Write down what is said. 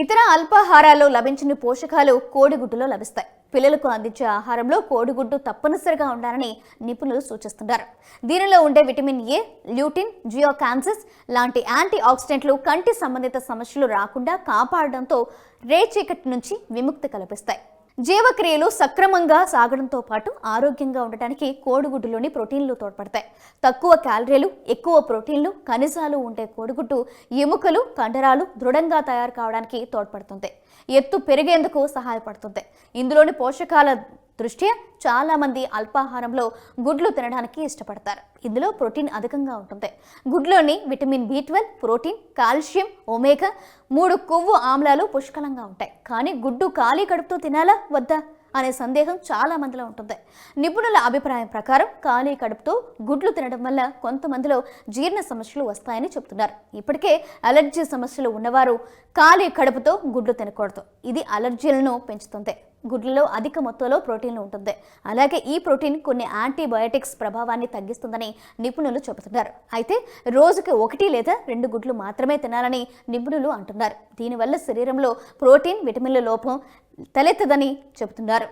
ఇతర అల్పాహారాల్లో లభించిన పోషకాలు కోడిగుడ్డులో లభిస్తాయి. పిల్లలకు అందించే ఆహారంలో కోడిగుడ్డు తప్పనిసరిగా ఉండాలని నిపుణులు సూచిస్తున్నారు. దీనిలో ఉండే విటమిన్ ఏ ల్యూటిన్ జియోకాన్సిస్ లాంటి యాంటీ ఆక్సిడెంట్లు కంటి సంబంధిత సమస్యలు రాకుండా కాపాడడంతో రేచీకటి నుంచి విముక్తి కల్పిస్తాయి. జీవక్రియలు సక్రమంగా సాగడంతో పాటు ఆరోగ్యంగా ఉండటానికి కోడిగుడ్డులోని ప్రోటీన్లు తోడ్పడతాయి. తక్కువ క్యాలరీలు ఎక్కువ ప్రోటీన్లు ఖనిజాలు ఉండే కోడిగుడ్డు ఎముకలు కండరాలు దృఢంగా తయారు కావడానికి తోడ్పడుతుంది. ఎత్తు పెరిగేందుకు సహాయపడుతుంది. ఇందులోని పోషకాల దృష్ట్యా చాలామంది అల్పాహారంలో గుడ్లు తినడానికి ఇష్టపడతారు. ఇందులో ప్రోటీన్ అధికంగా ఉంటుంది. గుడ్లోని vitamin B twelve protein calcium omega మూడు కొవ్వు ఆమ్లాలు పుష్కలంగా ఉంటాయి. కానీ గుడ్డు ఖాళీ కడుపుతో తినాలా? వద్దా? అనే సందేహం చాలా మందిలో ఉంటుంది. నిపుణుల అభిప్రాయం ప్రకారం ఖాళీ కడుపుతో గుడ్లు తినడం వల్ల కొంతమందిలో జీర్ణ సమస్యలు వస్తాయని చెబుతున్నారు. ఇప్పటికే అలర్జీ సమస్యలు ఉన్నవారు ఖాళీ కడుపుతో గుడ్లు తినకూడదు. ఇది అలర్జీలను పెంచుతుంది. గుడ్లలో అధిక మొత్తంలో ప్రోటీన్లు ఉంటుంది. అలాగే ఈ ప్రోటీన్ కొన్ని యాంటీబయోటిక్స్ ప్రభావాన్ని తగ్గిస్తుందని నిపుణులు చెబుతున్నారు. అయితే రోజుకి ఒకటి లేదా రెండు గుడ్లు మాత్రమే తినాలని నిపుణులు అంటున్నారు. దీనివల్ల శరీరంలో ప్రోటీన్ విటమిన్ల లోపం తలెత్తదని చెబుతున్నారు.